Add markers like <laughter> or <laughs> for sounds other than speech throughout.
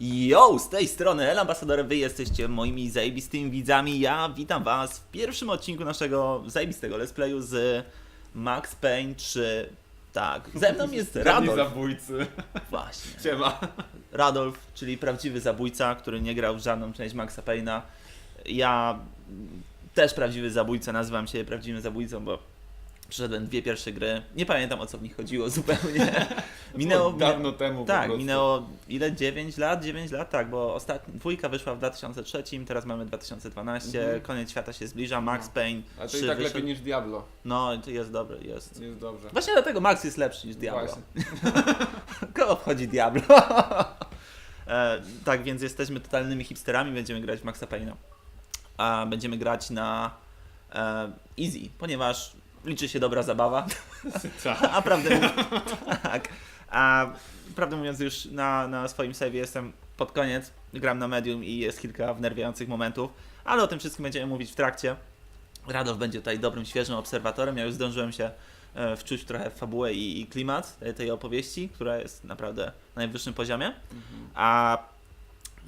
Yo, z tej strony El Ambasador, wy jesteście moimi zajebistymi widzami. Ja witam was w pierwszym odcinku naszego zajebistego let's playu z Max Payne 3. Tak, ze mną jest Radolf. zabójcy. Właśnie. Siema. Radolf, czyli prawdziwy zabójca, który nie grał w żadną część Maxa Payne'a. Ja też prawdziwy zabójca, nazywam się prawdziwym zabójcą, bo przeszedłem dwie pierwsze gry. Nie pamiętam o co w nich chodziło <laughs> zupełnie. <laughs> Minęło dawno temu Tak, minęło ile? 9 lat? 9 lat, tak, bo ostatnia dwójka wyszła w 2003, teraz mamy 2012, Mhm. koniec świata się zbliża, Max No. Payne Ale to 3 i tak wyszedł. lepiej niż Diablo. No, to jest dobry, jest. Jest dobrze. Właśnie dlatego Max jest lepszy niż Diablo. <laughs> Kogo obchodzi Diablo? e, tak, więc jesteśmy totalnymi hipsterami, będziemy grać w Maxa Payne'a. A będziemy grać na e, easy, ponieważ liczy się dobra zabawa. <laughs> Tak. <laughs> A prawdę mówiąc, <laughs> tak. A prawdę mówiąc, już na, na swoim save jestem pod koniec. Gram na medium i jest kilka wnerwiających momentów, ale o tym wszystkim będziemy mówić w trakcie. Radolf będzie tutaj dobrym, świeżym obserwatorem. Ja już zdążyłem się e, wczuć trochę w fabułę i, i klimat tej- tej opowieści, która jest naprawdę na najwyższym poziomie. Mhm. A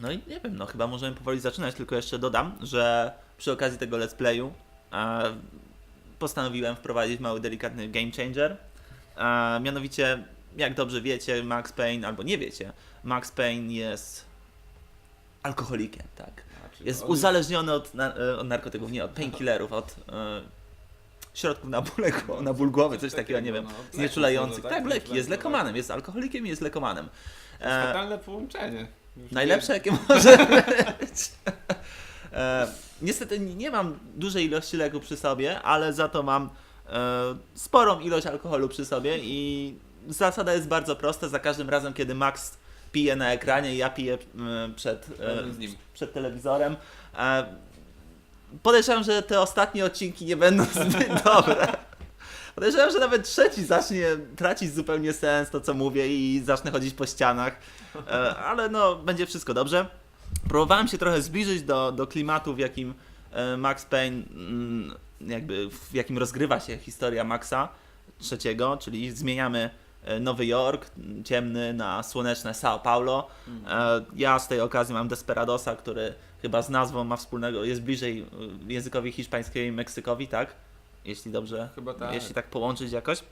no i nie wiem, no chyba możemy powoli zaczynać, tylko jeszcze dodam, że przy okazji tego let's playu e, postanowiłem wprowadzić mały, delikatny game changer. E, mianowicie, jak dobrze wiecie, Max Payne, albo nie wiecie, Max Payne jest alkoholikiem, tak. Znaczy, Jest on uzależniony od, na, e, od narkotyków, nie od painkillerów, od e, środków na ból, na ból głowy, coś takiego, nie wiem, no, znieczulających. może, Tak, leki, jest lekomanem, jest alkoholikiem i jest lekomanem. To jest fatalne połączenie. Już Najlepsze, jakie może <laughs> być. E, niestety nie mam dużej ilości leku przy sobie, ale za to mam e, sporą ilość alkoholu przy sobie i zasada jest bardzo prosta. Za każdym razem, kiedy Max pije na ekranie, ja piję przed, e, przed telewizorem. E, podejrzewam, że te ostatnie odcinki nie będą <laughs> zbyt dobre. Podejrzewam, że nawet trzeci zacznie tracić zupełnie sens to, co mówię i zacznę chodzić po ścianach. E, ale no, będzie wszystko dobrze. Próbowałem się trochę zbliżyć do, do klimatu, w jakim e, Max Payne, mm, jakby w jakim rozgrywa się historia Maxa trzeciego, czyli zmieniamy e, Nowy Jork, m, ciemny, na słoneczne São Paulo. Mhm. E, Ja z tej okazji mam Desperadosa, który chyba z nazwą ma wspólnego, jest bliżej językowi hiszpańskiego i Meksykowi, tak? Jeśli dobrze, Chyba tak. jeśli tak połączyć jakoś.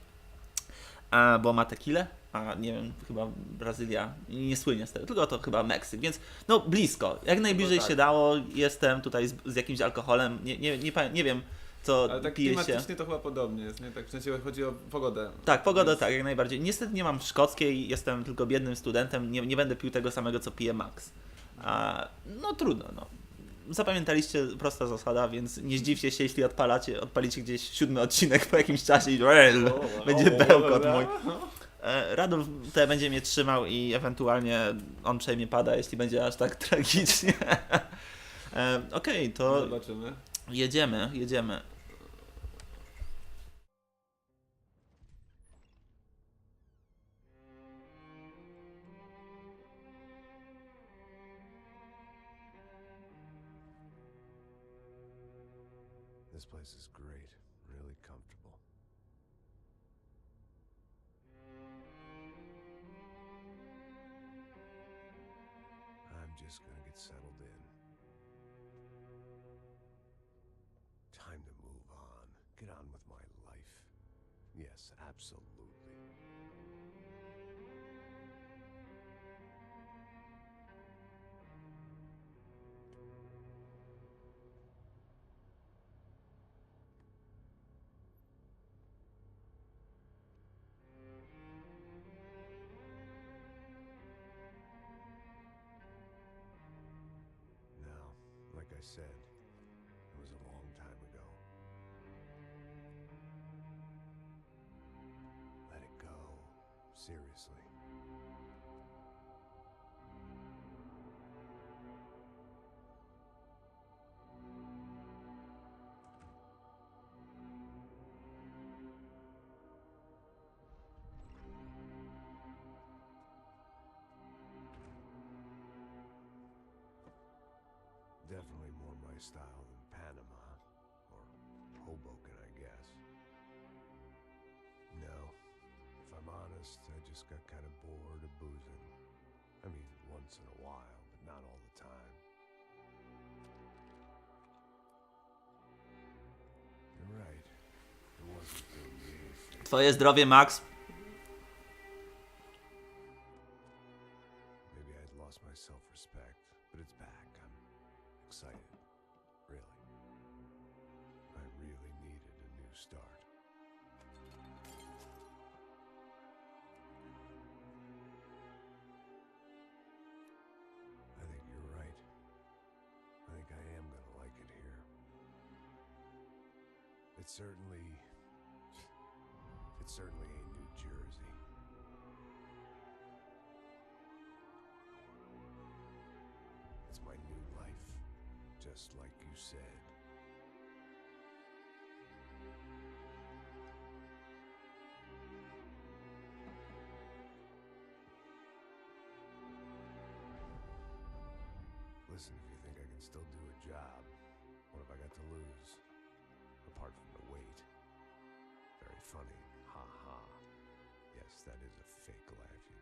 A, bo ma tequilę, a nie wiem, chyba Brazylia nie słynie z tego, tylko to chyba Meksyk, więc no blisko, jak najbliżej tak. się dało, jestem tutaj z, z jakimś alkoholem, nie, nie, nie, nie wiem co Ale tak pije się. klimatycznie to chyba podobnie jest, nie? Tak w sensie chodzi o pogodę. Tak, pogoda Więc- tak, jak najbardziej. Niestety nie mam szkockiej, jestem tylko biednym studentem, nie, nie będę pił tego samego, co pije Max. A, no trudno, no. Zapamiętaliście prosta zasada, więc nie zdziwcie się, jeśli odpalacie, odpalicie gdzieś siódmy odcinek po jakimś czasie i <laughs> będzie bełkot mój. E, Radolf tutaj będzie mnie trzymał i ewentualnie on przejmie pada, jeśli będzie aż tak <laughs> tragicznie. E, Okej, to Zobaczymy. jedziemy, jedziemy. This place is great, really comfortable. Absolutely. Now, like I said, Seriously. Definitely more my style than Panama. Or Hoboken, I guess. No, if I'm honest, I just got kind of bored of boozing. I mean, once in a while, but not all the time. Twoje zdrowie, Max. Listen, if you think I can still do a job, what have I got to lose? Apart from the weight. Very funny. Ha ha. Yes, that is a fake laugh, you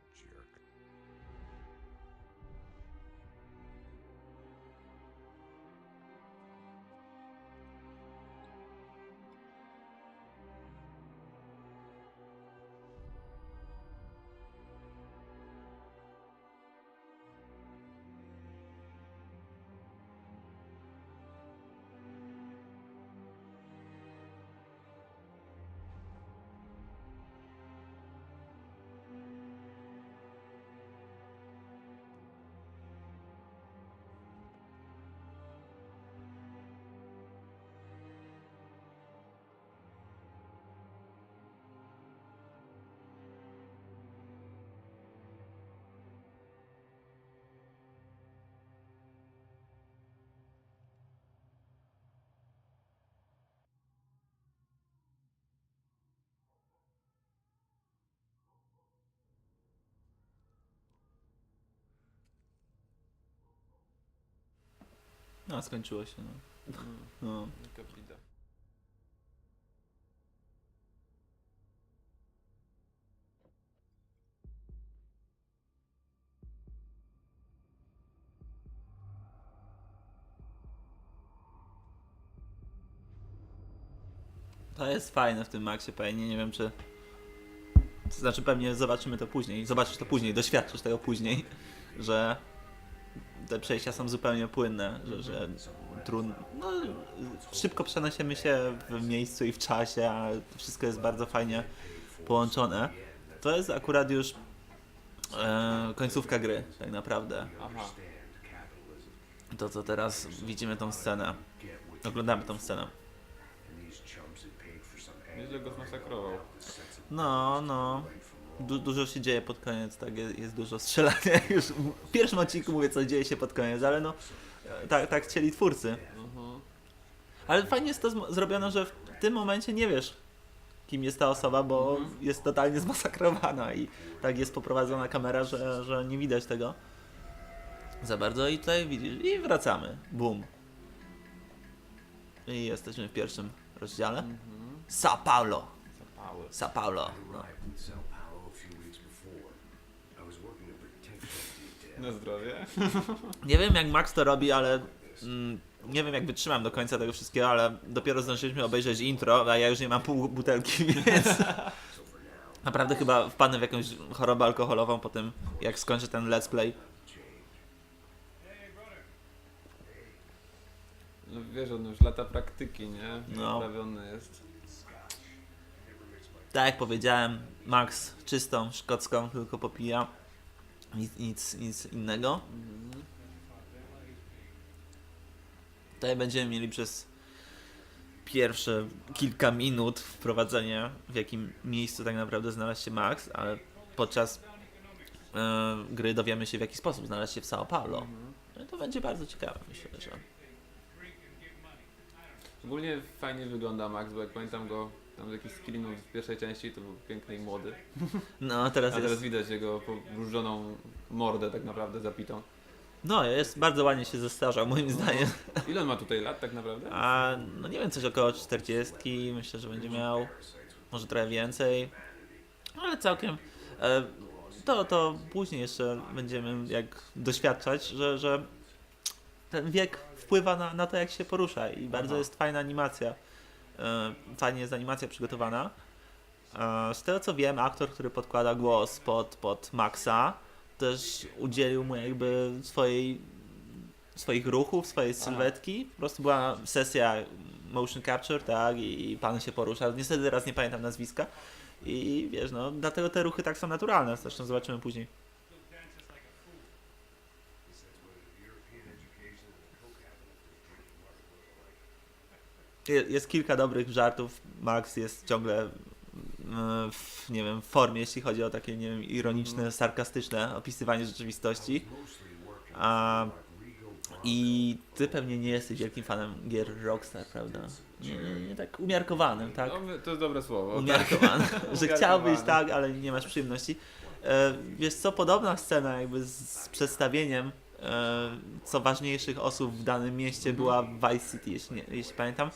No, skończyło się, no. <laughs> No. To jest fajne w tym Maxie Payne, nie wiem czy... To znaczy pewnie zobaczymy to później, zobaczysz to później, doświadczysz tego później, <laughs> że te przejścia są zupełnie płynne, że, że trudno, no, szybko przenosimy się w miejscu i w czasie, a wszystko jest bardzo fajnie połączone. To jest akurat już e, końcówka gry, tak naprawdę. Aha. To co teraz widzimy tą scenę, oglądamy tą scenę. Nieźle go zmasakrował. No, no. Du dużo się dzieje pod koniec, tak, jest, jest dużo strzelania. <laughs> Już w pierwszym odcinku mówię, co dzieje się pod koniec, ale no, e, tak, tak chcieli twórcy. Mhm. Ale fajnie jest to zrobione, że w tym momencie nie wiesz, kim jest ta osoba, bo Mhm. jest totalnie zmasakrowana i tak jest poprowadzona kamera, że, że nie widać tego za bardzo. I tutaj widzisz, i wracamy. Boom. I jesteśmy w pierwszym rozdziale. Mhm. Sao Paulo. Sao Paulo. No. Sao Paulo a few weeks before. I was working a protection detail. Na zdrowie. Nie wiem jak Max to robi, ale mm, nie wiem jak wytrzymam do końca tego wszystkiego, ale dopiero zdążyliśmy obejrzeć intro, a ja już nie mam pół butelki, <laughs> więc naprawdę chyba wpadnę w jakąś chorobę alkoholową po tym, jak skończę ten let's play. No wiesz, on już lata praktyki, nie? No. Jest. Tak jak powiedziałem, Max czystą szkocką tylko popija. Nic, nic, nic innego. Tutaj będziemy mieli przez pierwsze kilka minut wprowadzenie, w jakim miejscu tak naprawdę znalazł się Max, ale podczas e, gry dowiemy się, w jaki sposób znalazł się w Sao Paulo. No to będzie bardzo ciekawe, myślę, że. Ogólnie fajnie wygląda Max, bo jak pamiętam go tam z jakichś screenów z pierwszej części, to był piękny i młody. No, A teraz teraz jest. widać jego pobrużoną mordę tak naprawdę zapitą. No, jest bardzo ładnie się zestarzał, moim zdaniem. Ile on ma tutaj lat tak naprawdę? A no nie wiem, coś około 40, myślę, że będzie miał. Może trochę więcej. Ale całkiem. E, to, to później jeszcze będziemy jak doświadczać, że, że ten wiek wpływa na, na to, jak się porusza i bardzo Aha. jest fajna animacja. E, Fajnie jest animacja przygotowana. E, Z tego co wiem, aktor, który podkłada głos pod, pod Maxa, też udzielił mu jakby swojej, swoich ruchów, swojej sylwetki. Po prostu była sesja motion capture, tak, i pan się porusza. Niestety teraz nie pamiętam nazwiska. I wiesz, no, dlatego te ruchy tak są naturalne. Zresztą zobaczymy później. Jest kilka dobrych żartów. Max jest ciągle mm, w, nie wiem, w formie, jeśli chodzi o takie, nie wiem, ironiczne, sarkastyczne opisywanie rzeczywistości. A, I ty pewnie nie jesteś wielkim fanem gier Rockstar, prawda? Nie, nie, nie tak umiarkowanym, tak? No, to jest dobre słowo. Umiarkowany, <laughs> że Umiarkowany. chciałbyś tak, ale nie masz przyjemności. E, wiesz co, podobna scena jakby z, przedstawieniem co ważniejszych osób w danym mieście była Vice City, jeśli, nie, jeśli pamiętam.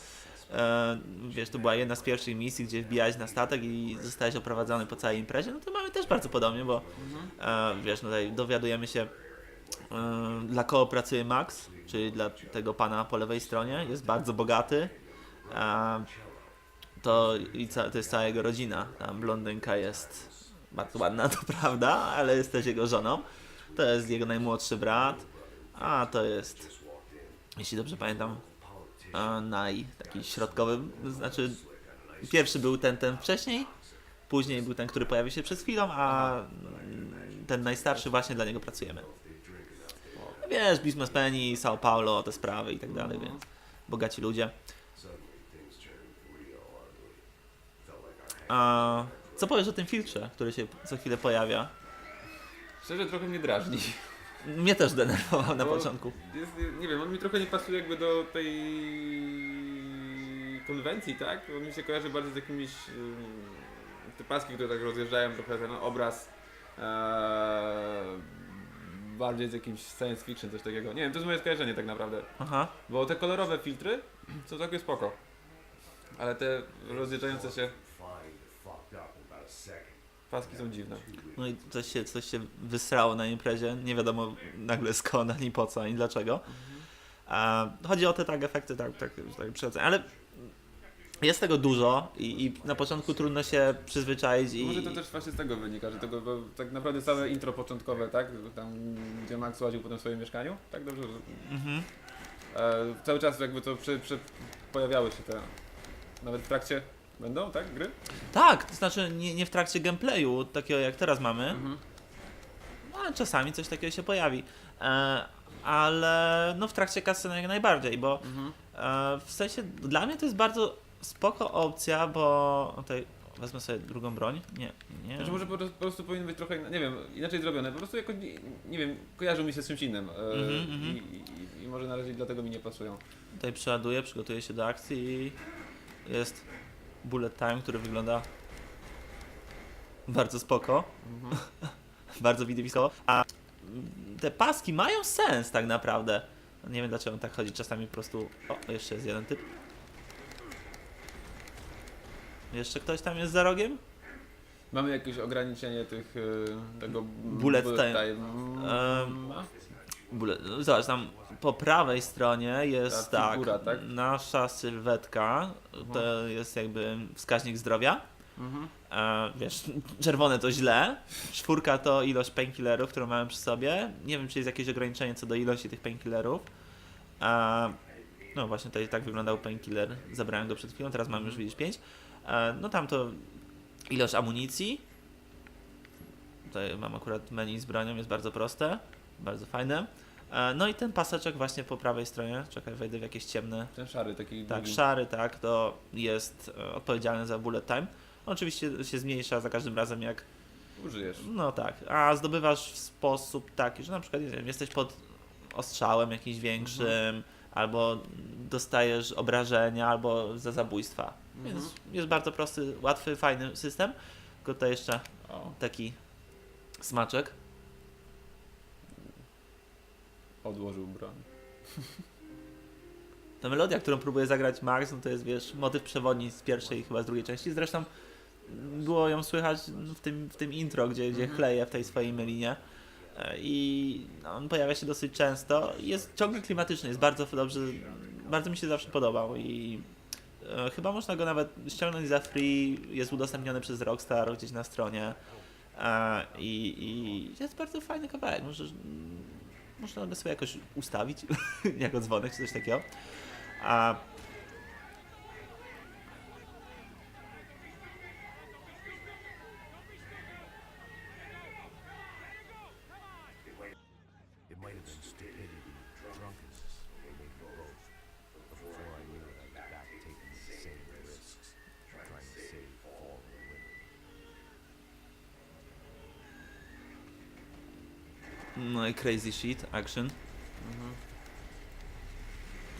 E, wiesz, to była jedna z pierwszych misji, gdzie wbijałeś na statek i zostałeś oprowadzony po całej imprezie. No to mamy też bardzo podobnie, bo e, wiesz, no tutaj dowiadujemy się e, dla kogo pracuje Max, czyli dla tego pana po lewej stronie. Jest bardzo bogaty. E, to, i to jest cała jego rodzina. Ta blondynka jest bardzo ładna, <laughs> to prawda, ale jest też jego żoną. To jest jego najmłodszy brat, a to jest, jeśli dobrze pamiętam, naj, taki środkowy, znaczy pierwszy był ten, ten wcześniej, później był ten, który pojawił się przed chwilą, a ten najstarszy właśnie dla niego pracujemy. Wiesz, Business Penny, Sao Paulo, te sprawy i tak dalej, więc bogaci ludzie. A co powiesz o tym filtrze, który się co chwilę pojawia? Szczerze trochę mnie drażni. Mnie też denerwował na Bo początku. Jest, nie wiem, on mi trochę nie pasuje jakby do tej konwencji, tak? On mi się kojarzy bardzo z jakimiś te paski, które tak rozjeżdżają, trochę ten obraz e, bardziej z jakimś science fiction, coś takiego. Nie wiem, to jest moje skojarzenie tak naprawdę. Aha. Bo te kolorowe filtry są całkiem spoko. Ale te rozjeżdżające się paski są dziwne. No i coś się, coś się wysrało na imprezie. Nie wiadomo nagle skąd, ani po co, ani dlaczego. A, chodzi o te tak efekty, tak, tak, tak przychodzenia. Ale jest tego dużo i, i na początku trudno się przyzwyczaić i... Może to też właśnie z tego wynika, że tego, bo tak naprawdę całe intro początkowe, tak? Tam gdzie Max łaził potem w swoim mieszkaniu, tak dobrze? że- Mhm. E, cały czas jakby to przy, przy, pojawiały się te. Nawet w trakcie będą, tak? Gry? Tak, to znaczy nie, nie w trakcie gameplayu, takiego jak teraz mamy, Mhm. no, ale czasami coś takiego się pojawi. E, ale no w trakcie cutsceny jak najbardziej, bo Mhm. E, w sensie, dla mnie to jest bardzo spoko opcja, bo tutaj wezmę sobie drugą broń. Nie, nie. Znaczy może po prostu, po prostu powinno być trochę, nie wiem, inaczej zrobione. Po prostu jakoś, nie, nie wiem, kojarzą mi się z czymś innym. E, Mhm, mhm. i, i, I może na razie dlatego mi nie pasują. Tutaj przeładuję, przygotuję się do akcji i jest bullet time, który wygląda bardzo spoko, Mhm. <laughs> bardzo widowiskowo. A te paski mają sens tak naprawdę. Nie wiem dlaczego on tak chodzi, czasami po prostu... O, jeszcze jest jeden typ. Jeszcze ktoś tam jest za rogiem? Mamy jakieś ograniczenie tych, e, tego Bullet time. time. No zobacz, tam po prawej stronie jest Ta tak, figura, tak? nasza sylwetka, to jest jakby wskaźnik zdrowia. Mhm. E, wiesz, czerwone to źle, czwórka to ilość painkillerów, którą mamy przy sobie. Nie wiem, czy jest jakieś ograniczenie co do ilości tych painkillerów. E, no właśnie tutaj tak wyglądał painkiller, zabrałem go przed chwilą, teraz mam już widzieć 5. E, no tam to ilość amunicji. Tutaj mam akurat menu z bronią, jest bardzo proste, bardzo fajne. E, no i ten paseczek właśnie po prawej stronie, czekaj, wejdę w jakieś ciemne Ten szary taki. tak, długi. szary, tak, to jest e, odpowiedzialny za bullet time. Oczywiście się zmniejsza za każdym razem jak, Użyjesz. no tak, a zdobywasz w sposób taki, że na przykład, nie wiem, jesteś pod ostrzałem jakimś większym, albo dostajesz obrażenia, albo za zabójstwa. Mhm. Więc jest bardzo prosty, łatwy, fajny system. Tylko tutaj jeszcze O, taki smaczek. Odłożył broń. Ta melodia, którą próbuje zagrać Max, no to jest, wiesz, motyw przewodni z pierwszej chyba z drugiej części. Zresztą było ją słychać w tym, w tym intro, gdzie, gdzie Mhm. chleje w tej swojej melinie. E, I on pojawia się dosyć często. Jest ciągle klimatyczny, jest bardzo dobrze, bardzo mi się zawsze podobał i e, chyba można go nawet ściągnąć za free, jest udostępniony przez Rockstar gdzieś na stronie e, i, i jest bardzo fajny kawałek, Możesz, mm, można go sobie jakoś ustawić <laughs> jako dzwonek czy coś takiego. A It might have been stupidity, drunkenness, before I no i crazy shit, action.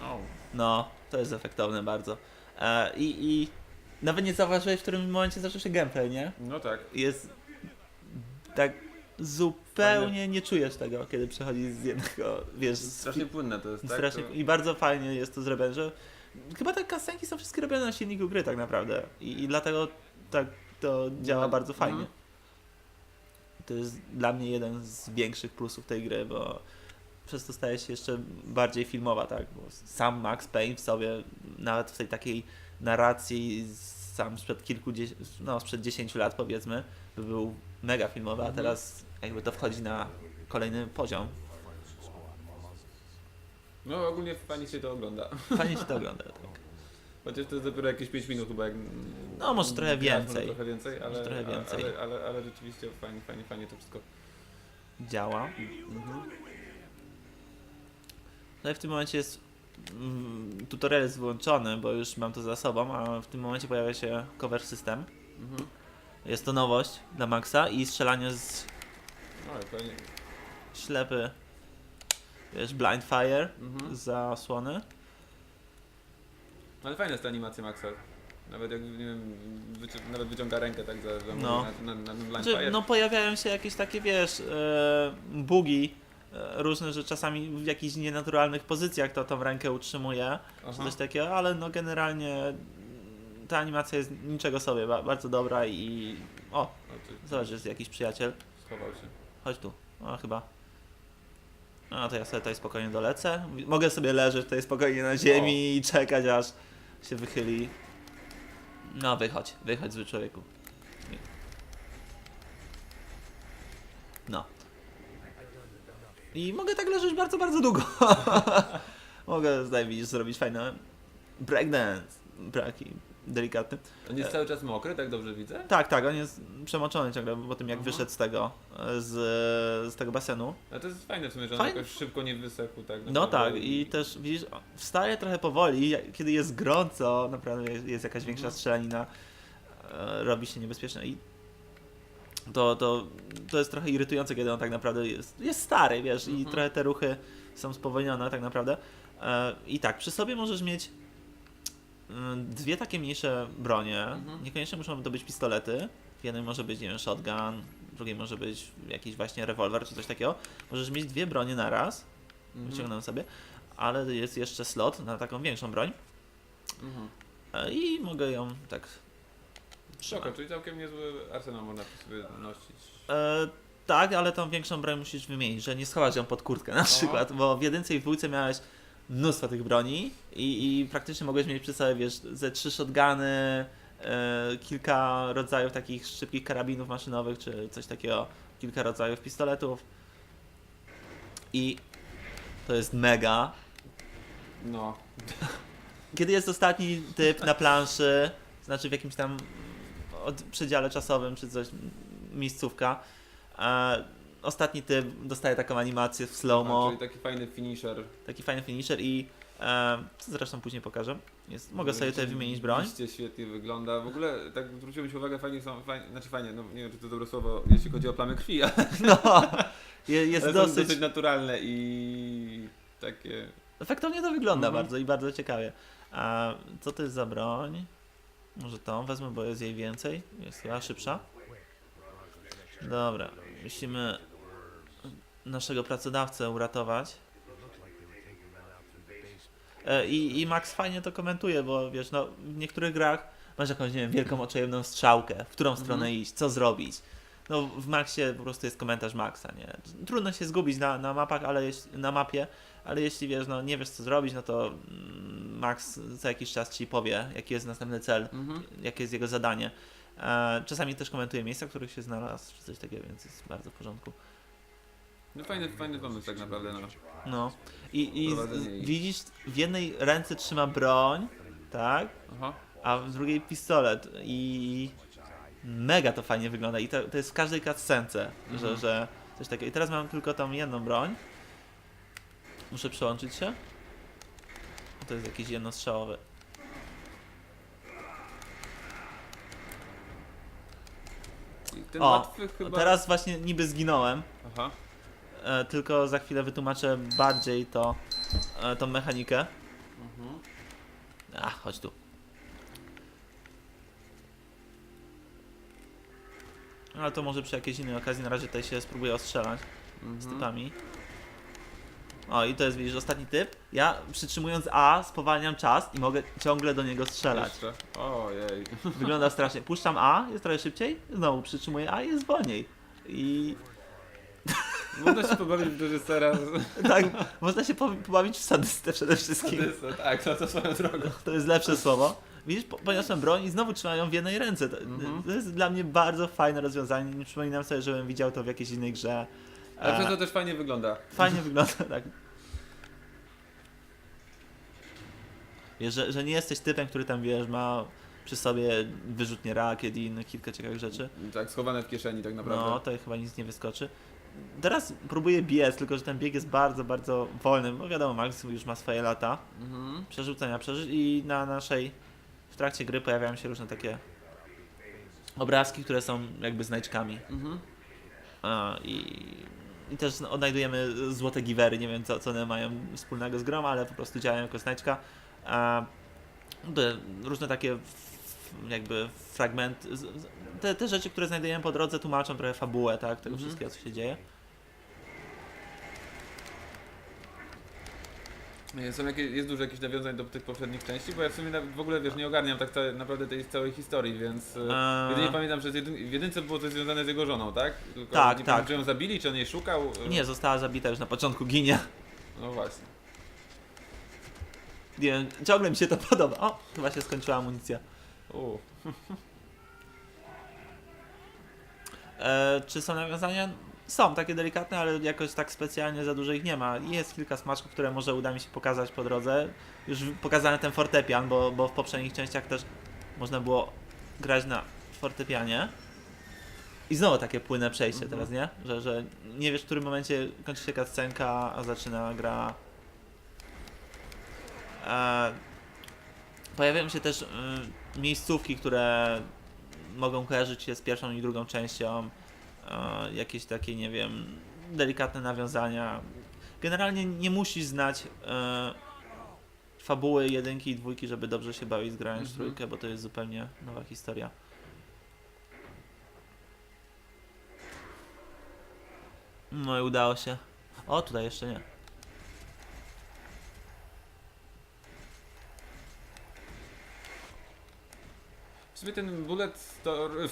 O, No, to jest efektowne bardzo. E, i, I nawet nie zauważyłeś, w którym momencie zaczął się gameplay, nie? no tak. Jest tak zupełnie nie czujesz tego, kiedy przechodzi z jednego, wiesz, z Strasznie płynne to jest, tak? strasznie, To... i bardzo fajnie jest to zrobione, że chyba te kastenki są wszystkie robione na silniku gry tak naprawdę i, i dlatego tak to działa No, bardzo fajnie. mhm. To jest dla mnie jeden z większych plusów tej gry, bo przez to staje się jeszcze bardziej filmowa, tak? Bo sam Max Payne w sobie, nawet w tej takiej narracji sam sprzed kilku, no sprzed 10 lat powiedzmy, był mega filmowy, a Mhm. teraz jakby to wchodzi na kolejny poziom. No ogólnie fajnie się to ogląda. Fajnie się to ogląda. Tak. Chociaż to jest dopiero jakieś 5 minut chyba jak... No, może trochę może więcej. trochę więcej, ale, Może trochę więcej. Ale, ale, ale rzeczywiście fajnie, fajnie, fajnie to wszystko. Działa. Mhm. No i w tym momencie jest mm, tutorial jest wyłączony, bo już mam to za sobą, a w tym momencie pojawia się cover system. Mhm. Jest to nowość dla Maxa i strzelanie z No ale fajnie. ślepy, wiesz, blind fire Mhm. za osłony. Ale fajna jest ta animacja Maxa. Nawet jak, nie wiem, wyci- nawet wyciąga rękę tak za, za No. na, na, na, Znaczy, no pojawiają się jakieś takie, wiesz, e, bugi e, różne, że czasami w jakichś nienaturalnych pozycjach to tą rękę utrzymuje, czy Aha. coś takiego, ale no generalnie ta animacja jest niczego sobie, ba- bardzo dobra i... O, O, ty- zobacz, jest jakiś przyjaciel. Schował się. Chodź tu. O, chyba. No to ja sobie tutaj spokojnie dolecę. Mogę sobie leżeć tutaj spokojnie na ziemi i czekać aż się wychyli. No wychodź, wychodź zły człowieku. No. I mogę tak leżeć bardzo, bardzo długo. <laughs> mogę, zdaj widzisz, zrobić fajne breakdance. Braki delikatny. On jest E. cały czas mokry, tak dobrze widzę? Tak, tak, on jest przemoczony ciągle po tym jak Aha. wyszedł z tego, e, z, z tego basenu. A to jest fajne w sumie, że on Fajne. jakoś szybko nie wysechł, tak? No naprawdę. tak, i też widzisz, wstaje trochę powoli, kiedy jest gorąco, naprawdę jest, jest jakaś większa Mhm. strzelanina, e, robi się niebezpieczne i to, to, to jest trochę irytujące, kiedy on tak naprawdę jest, jest stary, wiesz, i Mhm. trochę te ruchy są spowolnione tak naprawdę. E, I tak, przy sobie możesz mieć dwie takie mniejsze bronie, Mhm. niekoniecznie muszą to być pistolety, w jednej może być, nie wiem, shotgun, w drugiej może być jakiś właśnie rewolwer czy coś takiego. Możesz mieć dwie bronie na raz, Mhm. wyciągnąłem sobie, ale jest jeszcze slot na taką większą broń Mhm. e, i mogę ją tak. Spoko, czyli całkiem niezły arsenał można sobie nosić. E, tak, ale tą większą broń musisz wymienić, że nie schowasz ją pod kurtkę na przykład, bo w jedynce i w dwójce miałeś mnóstwo tych broni i, i praktycznie mogłeś mieć przy sobie, wiesz, ze trzy shotguny, e, kilka rodzajów takich szybkich karabinów maszynowych, czy coś takiego, kilka rodzajów pistoletów i to jest mega, No. <laughs> Kiedy jest ostatni typ na planszy, znaczy w jakimś tam od, przedziale czasowym czy coś, miejscówka, e, ostatni typ dostaje taką animację w A, slow-mo, czyli taki fajny finisher. taki fajny finisher i e, co zresztą później pokażę. Jest, mogę sobie tutaj wymienić broń. Rzeczywiście świetnie wygląda. W ogóle tak zwróciłem się uwagę, fajnie są, fajnie, znaczy fajnie, no nie wiem czy to dobre słowo, jeśli chodzi o plamy krwi, <laughs> ale No, je- jest ale dosyć, dosyć naturalne i takie... efektownie to wygląda Mhm. bardzo i bardzo ciekawie. A co to jest za broń? Może tą wezmę, bo jest jej więcej, jest chyba szybsza. Dobra, musimy naszego pracodawcę uratować. E, I, I Max fajnie to komentuje, bo wiesz, no, w niektórych grach masz jakąś, nie wiem, wielką oczajemną strzałkę, w którą stronę Mhm. iść, co zrobić. No w Maxie po prostu jest komentarz Maxa, nie? Trudno się zgubić na, na mapach, ale jeśli, na mapie, ale jeśli wiesz, no nie wiesz co zrobić, no to mm, Max za jakiś czas ci powie, jaki jest następny cel, Mhm. jakie jest jego zadanie. E, czasami też komentuje miejsca, w których się znalazł, czy coś takiego, więc jest bardzo w porządku. No fajny, fajny pomysł tak naprawdę, no. No. I, i z, Prowadzenie ich. widzisz, w jednej ręce trzyma broń, tak? Aha. A w drugiej pistolet. I mega to fajnie wygląda. I to, to jest w każdej cutscence, że, Mhm. że coś takiego. I teraz mam tylko tą jedną broń. Muszę przełączyć się. To jest jakiś jednostrzałowy. I ten O, łatwy chyba... Teraz właśnie niby zginąłem. Aha. E, tylko za chwilę wytłumaczę bardziej to, e, tą mechanikę. Mhm. A, chodź tu. Ale to może przy jakiejś innej okazji, na razie tutaj się spróbuję ostrzelać z Mhm. typami. O, i to jest, widzisz, ostatni typ. Ja przytrzymując A spowalniam czas i mogę ciągle do niego strzelać. Jeszcze. Ojej. Wygląda strasznie. Puszczam A, jest trochę szybciej, znowu przytrzymuję A i jest wolniej. I Można się pobawić w reżysera. <laughs> tak, można się po- pobawić w sadystę przede wszystkim. Tak, no to swoją drogą. To jest lepsze słowo. Widzisz, po- poniosłem broń i znowu trzymają ją w jednej ręce. To, Mhm. to jest dla mnie bardzo fajne rozwiązanie. Nie przypominam sobie, żebym widział to w jakiejś innej grze. Ale przez E, to też fajnie wygląda. Fajnie <laughs> wygląda, tak. Wiesz, że, że nie jesteś typem, który tam, wiesz, ma przy sobie wyrzutnie rakiet i innych kilka ciekawych rzeczy. Tak, schowane w kieszeni tak naprawdę. No, to chyba nic nie wyskoczy. Teraz próbuję biec, tylko że ten bieg jest bardzo, bardzo wolny, bo wiadomo, Max już ma swoje lata Mhm. przerzucenia przeżyć i na naszej, w trakcie gry pojawiają się różne takie obrazki, które są jakby znajdźkami. Mhm. A, i, I też no, odnajdujemy złote giwery, nie wiem co, co one mają wspólnego z grą, ale po prostu działają jako znajdźka. A, te różne takie jakby z- te, te rzeczy, które znajdujemy po drodze tłumaczą trochę fabułę, tak, tego Mhm. wszystkiego, co się dzieje. Są jakieś, jest dużo jakichś nawiązań do tych poprzednich części, bo ja w sumie w ogóle wiesz, nie ogarniam tak całe, naprawdę tej całej historii, więc e, Eee. jedynie pamiętam, że jedyn, w jedynce było coś związane z jego żoną, tak? Tylko Tak, nie tak. Pamiętam, czy ją zabili, czy on jej szukał. e, Nie, została zabita już na początku, ginie. No właśnie. Nie wiem, ciągle mi się to <laughs> podoba. O, chyba się skończyła amunicja. U. <laughs> E, czy są nawiązania? Są takie delikatne, ale jakoś tak specjalnie za dużo ich nie ma. Jest kilka smaczków, które może uda mi się pokazać po drodze. Już pokazany ten fortepian, bo, bo w poprzednich częściach też można było grać na fortepianie. I znowu takie płynne przejście Mhm. teraz, nie? Że, że nie wiesz w którym momencie kończy się cutscenka, a zaczyna gra. E, pojawiają się też y, miejscówki, które mogą kojarzyć się z pierwszą i drugą częścią. E, jakieś takie, nie wiem, delikatne nawiązania. Generalnie nie musisz znać e, fabuły jedynki i dwójki, żeby dobrze się bawić z grając w Mhm. trójkę, bo to jest zupełnie nowa historia. No i udało się. O, tutaj jeszcze nie. Sumie ten bullet store,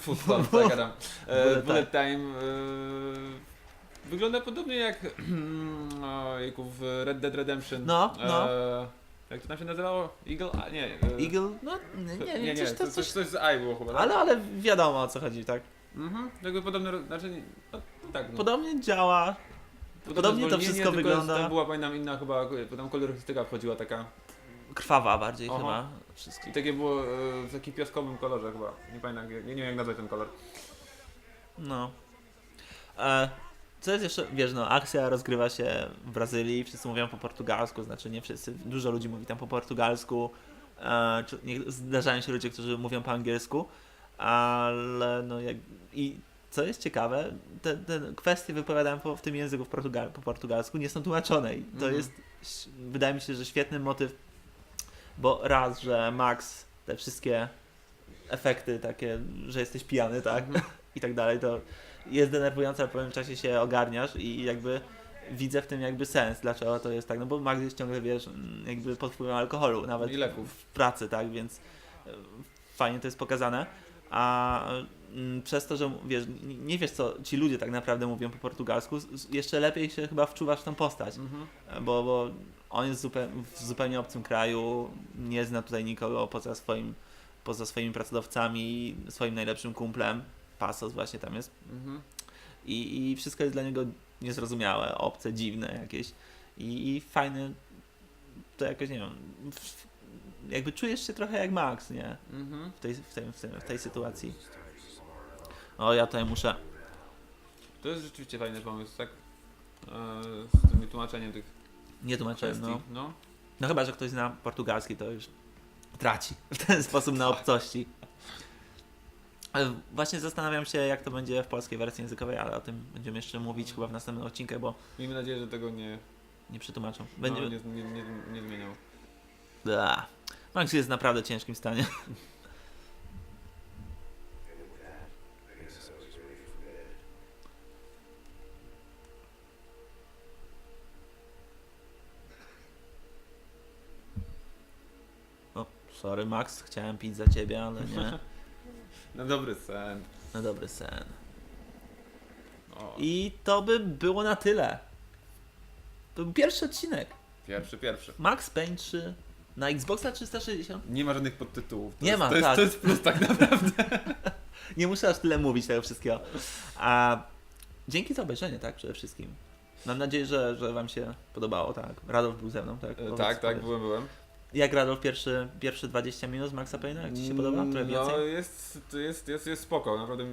co ja gadam. E, Bullet bullet time e, wygląda podobnie jak ojejku, w Red Dead Redemption. No, no. E, jak to tam się nazywało? Eagle? A, nie. e, Eagle? No, nie, nie, nie, coś, to, coś, coś, z AI było chyba, tak? ale, ale wiadomo o co chodzi, tak? Mhm, jakby podobne, ro- znaczy, nie- no, no tak. No. Podobnie działa. podobnie to zwolnienie, wszystko tylko wygląda. Tam była, pamiętam, inna chyba, tam kolorystyka wchodziła taka. Krwawa bardziej chyba. Wszystko. I takie było e, w takim piaskowym kolorze chyba. Nie pamiętam, nie, nie wiem jak nazwać ten kolor. No. E, co jest jeszcze, wiesz, no, akcja rozgrywa się w Brazylii, wszyscy mówią po portugalsku, znaczy nie wszyscy, dużo ludzi mówi tam po portugalsku, e, czy, nie, zdarzają się ludzie, którzy mówią po angielsku, ale no jak, i co jest ciekawe, te, te kwestie wypowiadane po, w tym języku w Portugal, po portugalsku nie są tłumaczone i to Mhm. jest, ś- wydaje mi się, że świetny motyw, bo raz, że Max te wszystkie efekty takie, że jesteś pijany, tak, <laughs> i tak dalej, to jest denerwujące, ale po pewnym czasie się ogarniasz i jakby widzę w tym jakby sens, dlaczego to jest tak, no bo Max jest ciągle, wiesz, jakby pod wpływem alkoholu, nawet w pracy, tak, więc e, fajnie to jest pokazane, a przez to, że wiesz, nie- wiesz co ci ludzie tak naprawdę mówią po portugalsku, jeszcze lepiej się chyba wczuwasz w tą postać, Mhm. bo, bo on jest w zupełnie obcym kraju, nie zna tutaj nikogo poza swoim, poza swoimi pracodawcami, swoim najlepszym kumplem, Pasos właśnie tam jest, Mhm. i, i wszystko jest dla niego niezrozumiałe, obce, dziwne jakieś i, i fajne, to jakoś, nie wiem, w, jakby czujesz się trochę jak Max, nie? Mhm. W tej, w tej, w tej, w tej sytuacji. O, ja tutaj muszę, To jest rzeczywiście fajny pomysł, tak? E, z tym tłumaczeniem tych nie kwestii. no. No. No chyba, że ktoś zna portugalski, to już traci <laughs> w ten sposób na obcości. Ale Właśnie zastanawiam się, jak to będzie w polskiej wersji językowej, ale o tym będziemy jeszcze mówić chyba w następnym odcinku, bo Miejmy nadzieję, że tego nie, nie przetłumaczą. będzie... No, nie, nie, nie, nie zmieniał. Da. Max jest w naprawdę ciężkim stanie. <laughs> sorry Max, chciałem pić za ciebie, ale nie. <laughs> No dobry sen. No dobry sen. O, I to by było na tyle. To był pierwszy odcinek. Pierwszy, pierwszy. Max Payne 3 na Xboxa 360. Nie ma żadnych podtytułów. To Nie jest, ma, to jest, tak. To jest plus tak naprawdę. <laughs> <laughs> Nie muszę aż tyle mówić tego wszystkiego. A dzięki za obejrzenie, tak, przede wszystkim. Mam nadzieję, że, że Wam się podobało, tak. Radolf był ze mną, tak? E, Powiedz- tak, tak, powiedz. byłem, byłem. Jak Radolf pierwszy, pierwszy 20 minut z Maxa Payne'a? Jak Ci się podoba? Trochę No więcej? jest, to jest, jest, jest spoko, naprawdę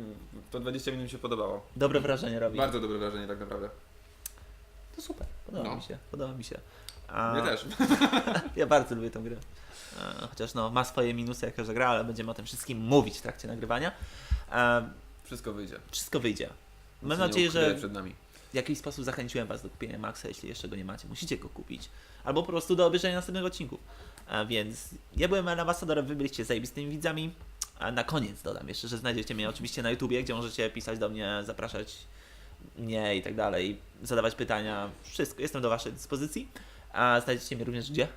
to 20 minut mi się podobało. Dobre wrażenie robi. Bardzo dobre wrażenie tak naprawdę. To super, podoba No. mi się, podoba mi się. A, Mnie też. <laughs> Ja bardzo lubię tę grę. Chociaż no, ma swoje minusy, jak każda gra, ale będziemy o tym wszystkim mówić w trakcie nagrywania. E, Wszystko wyjdzie. Wszystko wyjdzie. Mam nie nadzieję, że przed nami. W jakiś sposób zachęciłem Was do kupienia Maxa, jeśli jeszcze go nie macie. Musicie go kupić. Albo po prostu do obejrzenia następnego odcinku. A więc ja byłem ambasadorem, wy byliście zajebistymi widzami. A na koniec dodam jeszcze, że znajdziecie mnie oczywiście na YouTubie, gdzie możecie pisać do mnie, zapraszać mnie i tak dalej, zadawać pytania. Wszystko, jestem do Waszej dyspozycji. A znajdziecie mnie również gdzie?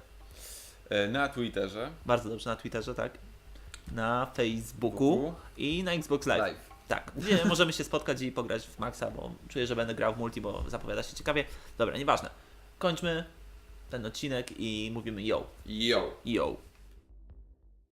E, Na Twitterze. Bardzo dobrze na Twitterze, tak? Na Facebooku i na Xbox Live. Live. Tak, gdzie możemy się spotkać i pograć w Maxa, bo czuję, że będę grał w multi, bo zapowiada się ciekawie. Dobra, nieważne. Kończmy ten odcinek i mówimy yo, Yo. yo.